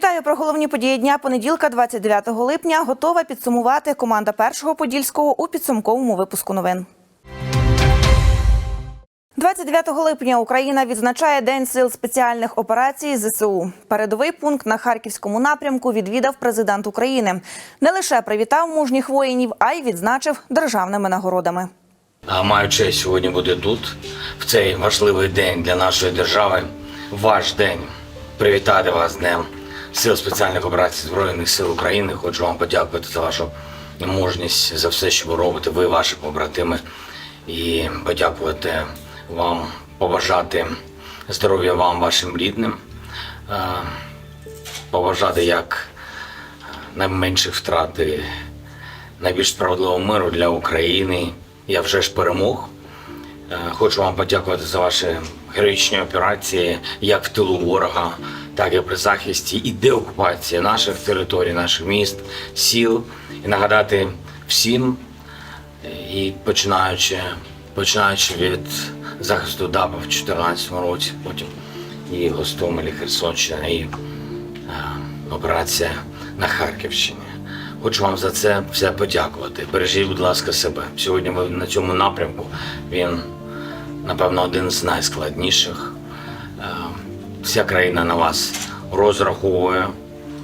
Вітаю про головні події дня понеділка, 29 липня. Готова підсумувати команда першого подільського у підсумковому випуску новин. 29 липня Україна відзначає День сил спеціальних операцій ЗСУ. Передовий пункт на харківському напрямку відвідав президент України. Не лише привітав мужніх воїнів, а й відзначив державними нагородами. Маю честь сьогодні бути тут, в цей важливий день для нашої держави. Ваш день. Привітати вас з Днем Сил спеціальних операцій Збройних сил України. Хочу вам подякувати за вашу мужність, за все, що ви робите, ви, ваші побратими. І подякувати вам, побажати здоров'я вам, вашим рідним, побажати як найменших втрат і найбільш справедливого миру для України. Я вже ж перемог. Хочу вам подякувати за ваші героїчні операції як в тилу ворога, так і при захисті і деокупації наших територій, наших міст, сіл. І нагадати всім, е, і починаючи, починаючи від захисту ДАБа в 2014 році, потім і Гостомелі, Херсонщина, і е, операція на Харківщині. Хочу вам за це все подякувати. Бережіть, будь ласка, себе. Сьогодні ви на цьому напрямку. Він, напевно, один з найскладніших. Вся країна на вас розраховує.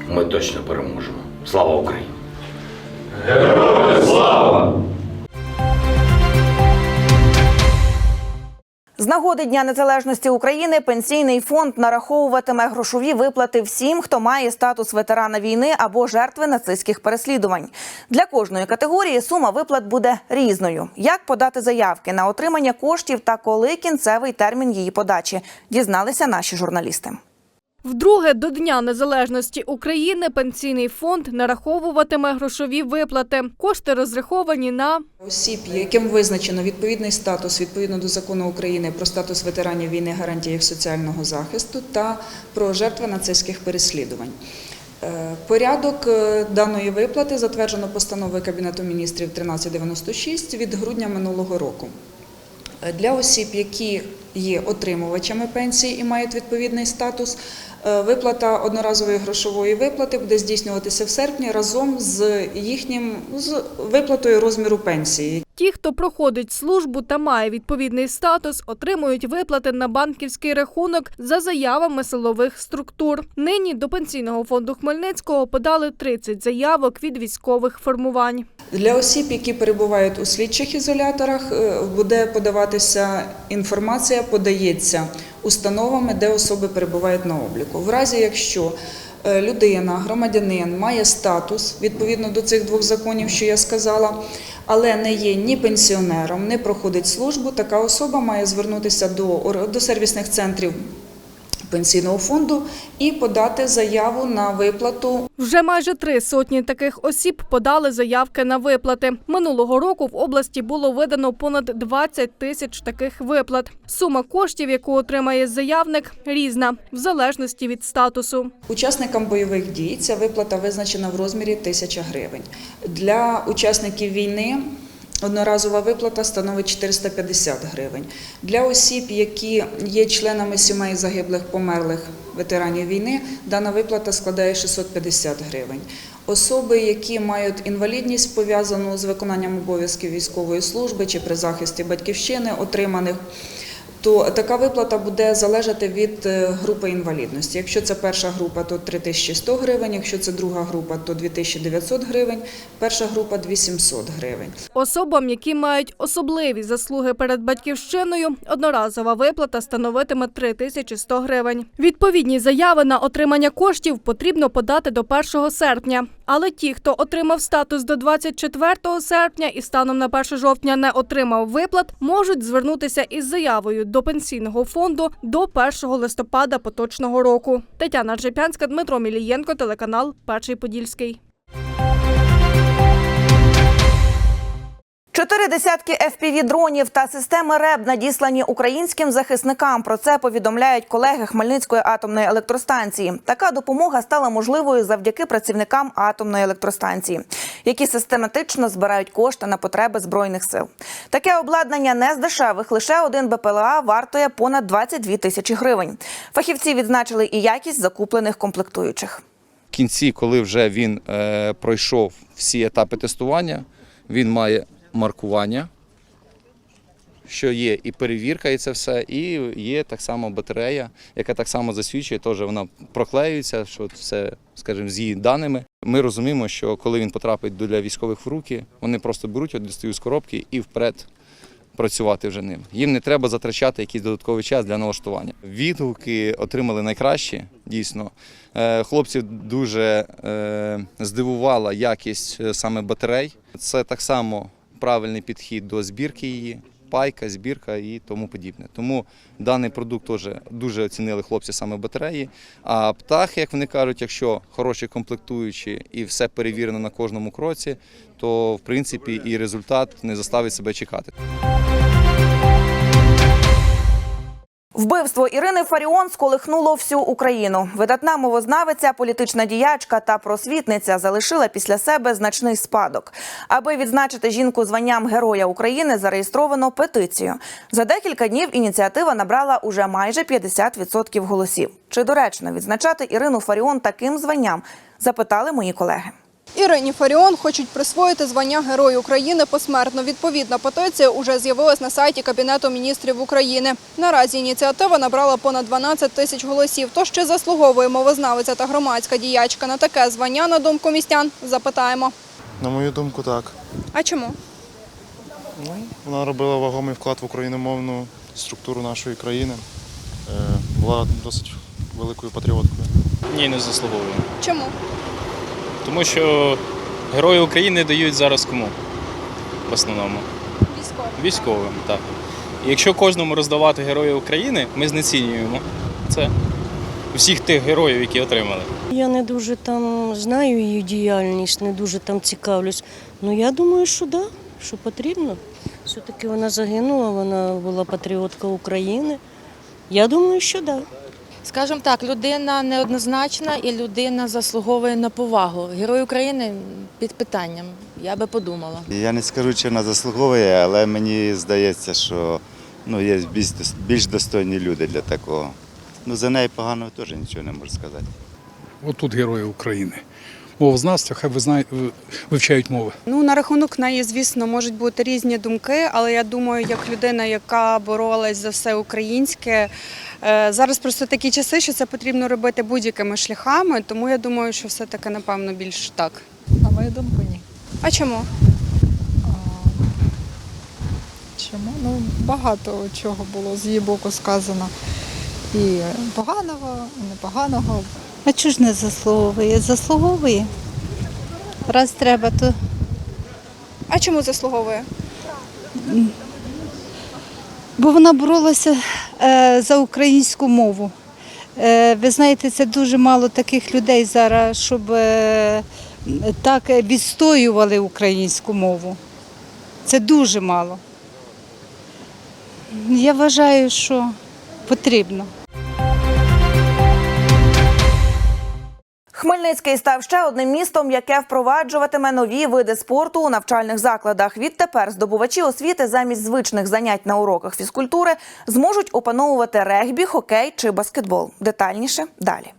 Ми точно переможемо. Слава Україні! З нагоди Дня Незалежності України пенсійний фонд нараховуватиме грошові виплати всім, хто має статус ветерана війни або жертви нацистських переслідувань. Для кожної категорії сума виплат буде різною. Як подати заявки на отримання коштів та коли кінцевий термін її подачі, дізналися наші журналісти. Вдруге до Дня Незалежності України пенсійний фонд нараховуватиме грошові виплати. Кошти розраховані на Осіб, яким визначено відповідний статус відповідно до закону України про статус ветеранів війни, гарантії соціального захисту та про жертви нацистських переслідувань. Е, Порядок е, даної виплати затверджено постановою Кабінету міністрів 1396 від грудня минулого року. Е, Для осіб, які є отримувачами пенсії і мають відповідний статус, виплата одноразової грошової виплати буде здійснюватися в серпні разом з їхнім з виплатою розміру пенсії. Ті, хто проходить службу та має відповідний статус, отримують виплати на банківський рахунок за заявами силових структур. Нині до пенсійного фонду Хмельницького подали 30 заявок від військових формувань. Для осіб, які перебувають у слідчих ізоляторах, е, буде подаватися інформація, подається установами, де особи перебувають на обліку. В разі, якщо людина, громадянин має статус відповідно до цих двох законів, що я сказала, але не є ні пенсіонером, не проходить службу, така особа має звернутися до, до сервісних центрів пенсійного фонду і подати заяву на виплату Вже майже три сотні таких осіб подали заявки на виплати. Минулого року в області було видано понад 20 тисяч таких виплат. Сума коштів, яку отримає заявник, різна в залежності від статусу. Учасникам бойових дій ця виплата визначена в розмірі 1000 гривень. Для учасників війни одноразова виплата становить 450 гривень. Для осіб, які є членами сімей загиблих померлих ветеранів війни, дана виплата складає 650 гривень. Особи, які мають інвалідність пов'язану з виконанням обов'язків військової служби чи при захисті батьківщини, отриманих то така виплата буде залежати від е, групи інвалідності. Якщо це перша група, то 3100 гривень, якщо це друга група, то 2900 гривень, перша група 2700 гривень. Особам, які мають особливі заслуги перед батьківщиною, одноразова виплата становитиме 3100 гривень. Відповідні заяви на отримання коштів потрібно подати до 1 серпня. Але ті, хто отримав статус до 24 серпня і станом на 1 жовтня не отримав виплат, можуть звернутися із заявою до пенсійного фонду до 1 листопада поточного року. Тетяна Джепянська, Дмитро Мілієнко, телеканал Перший Подільський. Чотири десятки FPV-дронів та системи РЕБ надіслані українським захисникам. Про це повідомляють колеги Хмельницької атомної електростанції. Така допомога стала можливою завдяки працівникам атомної електростанції, які систематично збирають кошти на потреби збройних сил. Таке обладнання не з дешевих. Лише один БПЛА вартує понад 22 тисячі гривень. Фахівці відзначили і якість закуплених комплектуючих. В кінці, коли вже він е, пройшов всі етапи тестування, він має маркування, що є і перевірка, і це все, і є так само батарея, яка так само засвідчує, теж вона проклеюється, що все, скажімо, з її даними. Ми розуміємо, що коли він потрапить для військових в руки, вони просто беруть, його, дістають з коробки і вперед працювати вже ним. Їм не треба затрачати якийсь додатковий час для налаштування. Відгуки отримали найкращі, дійсно. Е, Хлопців дуже е, здивувала якість е, саме батарей. Це так само правильний підхід до збірки її, пайка, збірка і тому подібне. Тому даний продукт теж дуже оцінили хлопці саме батареї. А птахи, як вони кажуть, якщо хороші комплектуючі і все перевірено на кожному кроці, то в принципі і результат не заставить себе чекати. Вбивство Ірини Фаріон сколихнуло всю Україну. Видатна мовознавиця, політична діячка та просвітниця залишила після себе значний спадок. Аби відзначити жінку званням Героя України, зареєстровано петицію. За декілька днів ініціатива набрала уже майже 50% голосів. Чи доречно відзначати Ірину Фаріон таким званням? Запитали мої колеги. Ірині Фаріон хочуть присвоїти звання Герой України посмертно. Відповідна петиція уже з'явилась на сайті Кабінету міністрів України. Наразі ініціатива набрала понад 12 тисяч голосів. Тож чи заслуговує мовознавиця та громадська діячка на таке звання, на думку містян, запитаємо. На мою думку, так. А чому? Ну, вона робила вагомий вклад в україномовну структуру нашої країни. Е, Була досить великою патріоткою. Ні, не заслуговує. Чому? Тому що герої України дають зараз кому? В основному. Військово. Військовим, так. І якщо кожному роздавати Героїв України, ми знецінюємо це. Всіх тих героїв, які отримали. Я не дуже там знаю її діяльність, не дуже там цікавлюсь. Ну я думаю, що да, що потрібно. Все-таки вона загинула, вона була патріотка України. Я думаю, що да. Скажімо так, людина неоднозначна і людина заслуговує на повагу. Герой України під питанням. Я би подумала. Я не скажу, чи вона заслуговує, але мені здається, що ну, є більш, більш достойні люди для такого. Ну, за неї поганого теж нічого не можу сказати. Отут герої України. Мовознавство, хай ви знаєте, вивчають мови. Ну, на рахунок неї, звісно, можуть бути різні думки, але я думаю, як людина, яка боролась за все українське, е, зараз просто такі часи, що це потрібно робити будь-якими шляхами, тому я думаю, що все-таки, напевно, більш так. На мою думку, ні. А чому? Чому? Ну, багато чого було з її боку сказано. І поганого, і непоганого. А чого ж не заслуговує? Заслуговує. Раз треба, то А чому заслуговує? бо вона боролася е, за українську мову. Е, ви знаєте, це дуже мало таких людей зараз, щоб е, так відстоювали українську мову. Це дуже мало. Я вважаю, що потрібно. Хмельницький став ще одним містом, яке впроваджуватиме нові види спорту у навчальних закладах. Відтепер здобувачі освіти замість звичних занять на уроках фізкультури зможуть опановувати регбі, хокей чи баскетбол. Детальніше далі.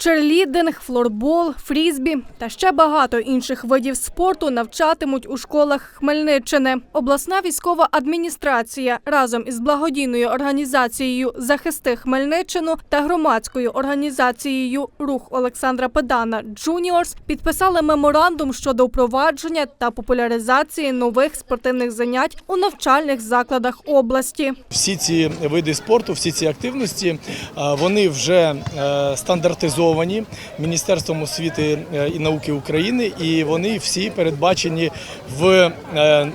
Черлідинг, флорбол, фрізбі та ще багато інших видів спорту навчатимуть у школах Хмельниччини. Обласна військова адміністрація разом із благодійною організацією Захисти Хмельниччину та громадською організацією Рух Олександра Педана Джуніорс підписали меморандум щодо впровадження та популяризації нових спортивних занять у навчальних закладах області. Всі ці види спорту, всі ці активності, вони вже е, стандартизовані Міністерством освіти е, і науки України, і вони всі передбачені в е,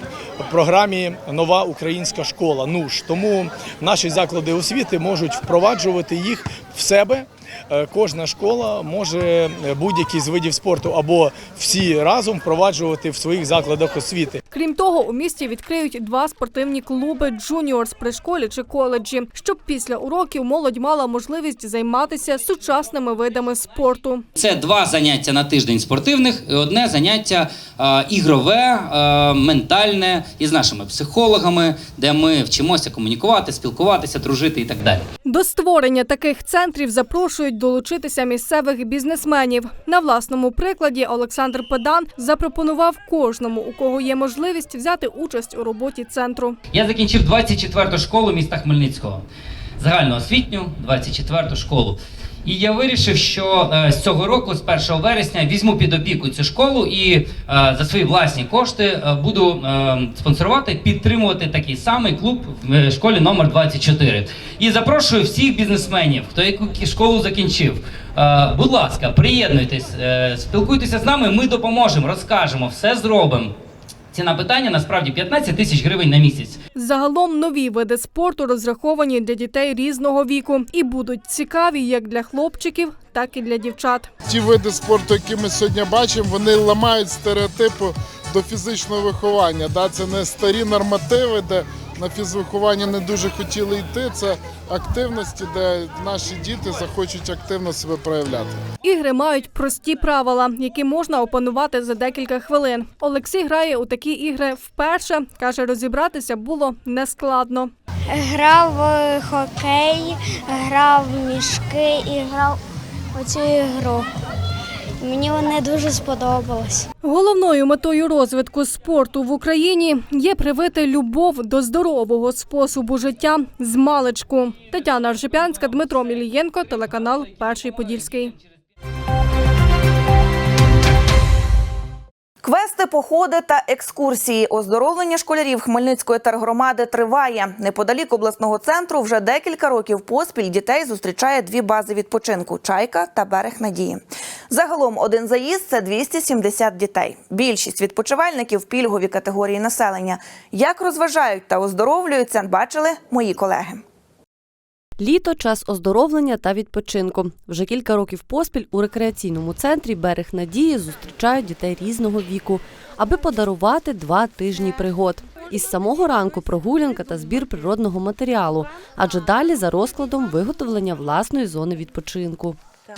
програмі Нова українська школа. НУШ. Тому наші заклади освіти можуть впроваджувати їх в себе. Е, Кожна школа може е, будь-який з видів спорту або всі разом впроваджувати в своїх закладах освіти. Крім того, у місті відкриють два спортивні клуби джуніорс при школі чи коледжі, щоб після уроків молодь мала можливість займатися сучасними видами спорту. Це два заняття на тиждень спортивних і одне заняття е, ігрове, е, ментальне із нашими психологами, де ми вчимося комунікувати, спілкуватися, дружити і так далі. До створення таких центрів запрошують долучитися місцевих бізнесменів. На власному прикладі Олександр Педан запропонував кожному, у кого є можливість взяти участь у роботі центру. Я закінчив 24-ту школу міста Хмельницького, загальноосвітню 24-ту школу. І я вирішив, що е, з цього року, з 1 вересня, візьму під опіку цю школу і е, за свої власні кошти е, буду спонсорувати, підтримувати такий самий клуб в школі номер 24. І запрошую всіх бізнесменів, хто яку школу закінчив. Будь ласка, приєднуйтесь, спілкуйтеся з нами. Ми допоможемо, розкажемо, все зробимо. Ціна питання насправді 15 тисяч гривень на місяць. Загалом нові види спорту розраховані для дітей різного віку і будуть цікаві як для хлопчиків, так і для дівчат. Ті види спорту, які ми сьогодні бачимо, вони ламають стереотипи до фізичного виховання. Да? Це не старі нормативи, де на фізвиховання не дуже хотіли йти. Це активності, де наші діти захочуть активно себе проявляти. Ігри мають прості правила, які можна опанувати за декілька хвилин. Олексій грає у такі ігри вперше. каже, розібратися було нескладно. Грав в хокей, грав в мішки і грав у цю ігру. Мені вони дуже сподобались. Головною метою розвитку спорту в Україні є привити любов до здорового способу життя з маличку. Тетяна Аржипянська, Дмитро Мілієнко, телеканал Перший Подільський. Квести, походи та екскурсії. Оздоровлення школярів Хмельницької тергромади триває. Неподалік обласного центру вже декілька років поспіль дітей зустрічає дві бази відпочинку Чайка та берег надії. Загалом один заїзд це 270 дітей. Більшість відпочивальників пільгові категорії населення. Як розважають та оздоровлюються, бачили мої колеги. Літо час оздоровлення та відпочинку. Вже кілька років поспіль у рекреаційному центрі Берег Надії зустрічають дітей різного віку, аби подарувати два тижні пригод. Із самого ранку прогулянка та збір природного матеріалу, адже далі за розкладом виготовлення власної зони відпочинку.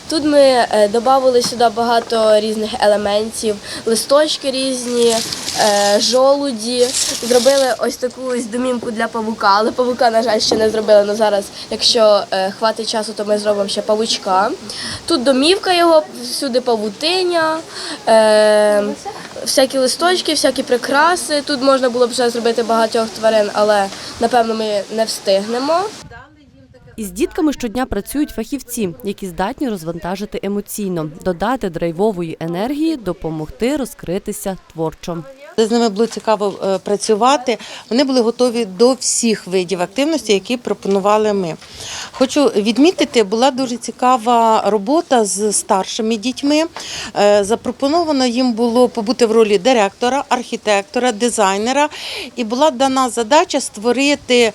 Тут ми е, додали сюди багато різних елементів, листочки різні, е, жолуді. Зробили ось таку ось домівку для павука, але павука, на жаль, ще не зробили. але зараз, якщо е, хватить часу, то ми зробимо ще павучка. Тут домівка його, всюди павутиня, всякі листочки, всякі прикраси. Тут можна було б ще зробити багатьох тварин, але напевно ми не встигнемо. Із дітками щодня працюють фахівці, які здатні розвантажити емоційно, додати драйвової енергії, допомогти розкритися творчо. З ними було цікаво е, працювати. Вони були готові до всіх видів активності, які пропонували ми. Хочу відмітити, була дуже цікава робота з старшими дітьми. Е, Запропоновано їм було побути в ролі директора, архітектора, дизайнера, і була дана задача створити.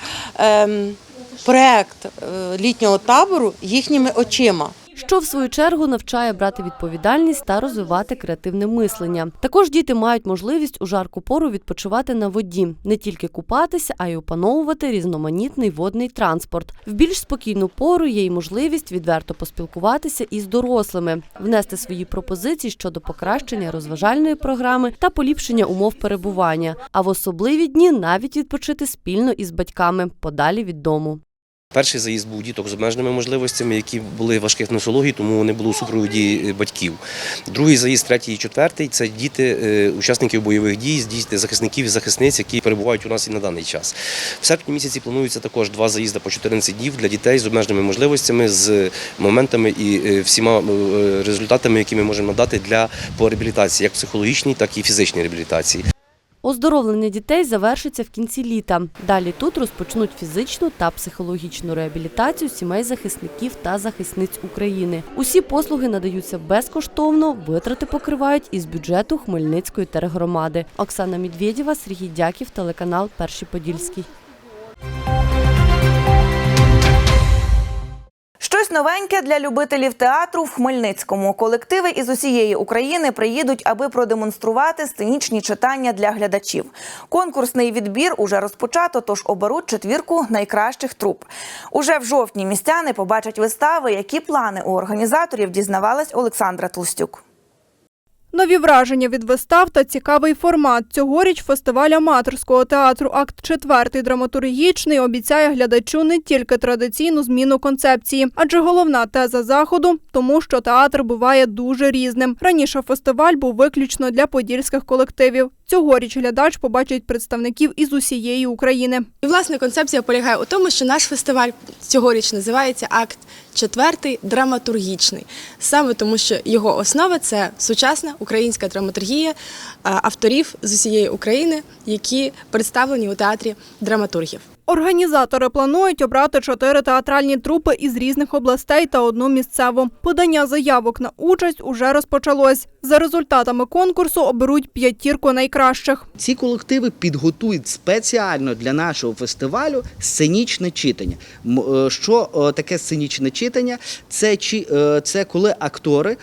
Проект е, літнього табору їхніми очима. що в свою чергу навчає брати відповідальність та розвивати креативне мислення. Також діти мають можливість у жарку пору відпочивати на воді, не тільки купатися, а й опановувати різноманітний водний транспорт. В більш спокійну пору є й можливість відверто поспілкуватися із дорослими, внести свої пропозиції щодо покращення розважальної програми та поліпшення умов перебування. А в особливі дні навіть відпочити спільно із батьками подалі від дому. Перший заїзд був діток з обмеженими можливостями, які були важких носологій, тому вони були у супроводі е, батьків. Другий заїзд, третій і четвертий це діти е, учасників бойових дій, діти захисників і захисниць, які перебувають у нас і на даний час. В серпні місяці планується також два заїзди по 14 днів для дітей з обмеженими можливостями, з моментами і е, всіма результатами, які ми можемо надати для по реабілітації, як психологічній, так і фізичній реабілітації. Оздоровлення дітей завершиться в кінці літа. Далі тут розпочнуть фізичну та психологічну реабілітацію сімей захисників та захисниць України. Усі послуги надаються безкоштовно, витрати покривають із бюджету Хмельницької тергромади. Оксана Медведєва, Сергій Дяків, телеканал Перший Подільський. Щось новеньке для любителів театру в Хмельницькому. Колективи із усієї України приїдуть, аби продемонструвати сценічні читання для глядачів. Конкурсний відбір уже розпочато, тож оберуть четвірку найкращих труп. Уже в жовтні містяни побачать вистави. Які плани у організаторів дізнавалась Олександра Толстюк. Нові враження від вистав та цікавий формат. Цьогоріч фестиваль аматорського театру Акт 4 драматургічний обіцяє глядачу не тільки традиційну зміну концепції, адже головна теза заходу тому, що театр буває дуже різним. Раніше фестиваль був виключно для подільських колективів. Цьогоріч глядач побачить представників із усієї України. І власне концепція полягає у тому, що наш фестиваль цьогоріч називається Акт четвертий драматургічний, саме тому, що його основа це сучасна українська драматургія е, авторів з усієї України, які представлені у театрі драматургів. Організатори планують обрати чотири театральні трупи із різних областей та одну місцеву. Подання заявок на участь уже розпочалось. За результатами конкурсу оберуть п'ятірку найкращих. Ці колективи підготують спеціально для нашого фестивалю сценічне читання. Е, Що е, таке сценічне читання? Це, е, це коли актори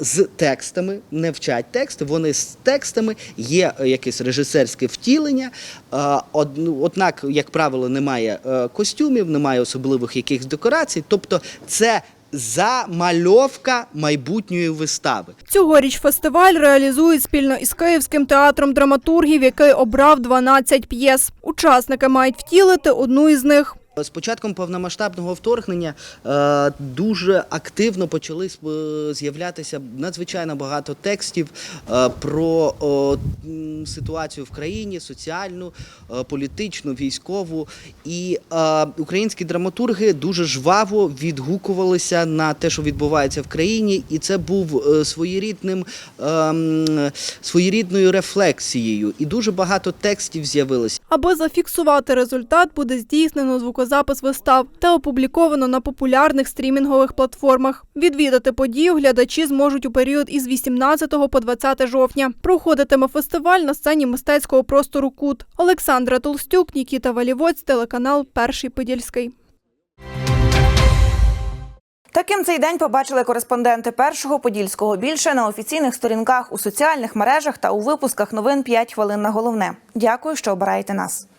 з текстами не вчать тексти, вони з текстами є якесь режисерське втілення. Е, ну, Однак, як правило, немає е, костюмів, немає особливих якихось декорацій. Тобто, це замальовка майбутньої вистави. Цьогоріч фестиваль реалізують спільно із Київським театром драматургів, який обрав 12 п'єс. Учасники мають втілити одну із них. З початком повномасштабного вторгнення е, дуже активно почали з'являтися надзвичайно багато текстів е, про ситуацію в країні, соціальну, е, політичну, військову. І українські драматурги дуже жваво відгукувалися на те, що відбувається в країні, і це був своєрідним ем, своєрідною рефлексією. І дуже багато текстів з'явилося. Аби зафіксувати результат, буде здійснено звукозапис вистав та опубліковано на популярних стрімінгових платформах. Відвідати подію глядачі зможуть у період із 18 по 20 жовтня. Проходитиме фестиваль на сцені мистецького простору Кут. Олександра Толстюк, Нікіта Валівоць, телеканал Перший Подільський. Таким цей день побачили кореспонденти першого подільського більше на офіційних сторінках у соціальних мережах та у випусках новин «5 хвилин на головне. Дякую, що обираєте нас.